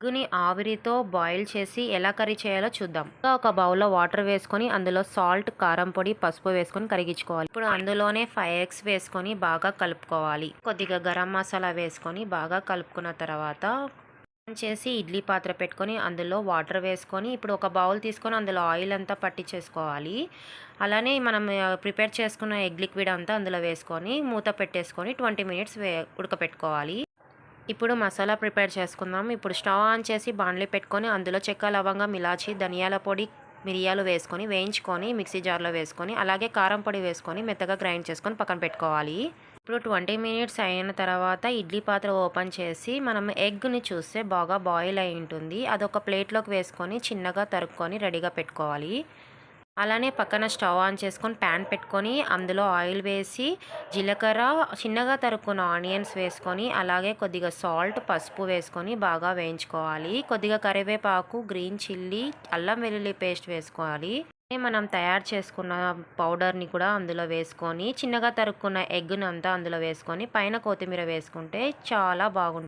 ఎగ్గుని ఆవిరితో boil చేసి ఎలా curry చేయాలో చూద్దాం. ఇంకా ఒక బౌల్లో వాటర్ వేసుకొని అందులో సాల్ట్ కారం పొడి పసుపు వేసుకొని కరిగించుకోవాలి. ఇప్పుడు అందులోనే ఫైవ్ ఎగ్స్ వేసుకొని బాగా కలుపుకోవాలి. కొద్దిగా గరం మసాలా వేసుకొని బాగా కలుపుకున్న తర్వాత చేసి ఇడ్లీ పాత్ర పెట్టుకొని అందులో వాటర్ వేసుకొని ఇప్పుడు ఒక బౌల్ తీసుకొని అందులో ఆయిల్ అంతా పట్టించేసుకోవాలి అలానే మనం ప్రిపేర్ చేసుకున్న ఎగ్ లిక్విడ్ అంతా అందులో వేసుకొని మూత పెట్టేసుకొని ట్వంటీ మినిట్స్ వే ఉడకపెట్టుకోవాలి. ఇప్పుడు మసాలా ప్రిపేర్ చేసుకుందాం. ఇప్పుడు స్టవ్ ఆన్ చేసి బాండ్లీ పెట్టుకొని అందులో చెక్క లవంగం ఇలాచి ధనియాల పొడి మిరియాలు వేసుకొని వేయించుకొని మిక్సీ జార్లో వేసుకొని అలాగే కారం పొడి వేసుకొని మెత్తగా గ్రైండ్ చేసుకొని పక్కన పెట్టుకోవాలి. ఇప్పుడు ట్వంటీ మినిట్స్ అయిన తర్వాత ఇడ్లీ పాత్ర ఓపెన్ చేసి మనం ఎగ్ని చూస్తే బాగా బాయిల్ అయి ఉంటుంది. అదొక ప్లేట్లోకి వేసుకొని చిన్నగా తరుక్కొని రెడీగా పెట్టుకోవాలి. అలానే పక్కన స్టవ్ ఆన్ చేసుకొని ప్యాన్ పెట్టుకొని అందులో ఆయిల్ వేసి జీలకర్ర చిన్నగా తరుక్కున్న ఆనియన్స్ వేసుకొని అలాగే కొద్దిగా సాల్ట్ పసుపు వేసుకొని బాగా వేయించుకోవాలి. కొద్దిగా కరివేపాకు గ్రీన్ చిల్లీ అల్లం వెల్లుల్లి పేస్ట్ వేసుకోవాలి. మనం తయారు చేసుకున్న పౌడర్ని కూడా అందులో వేసుకొని చిన్నగా తరుక్కున్న ఎగ్ను అంతా అందులో వేసుకొని పైన కొత్తిమీర వేసుకుంటే చాలా బాగుంటుంది.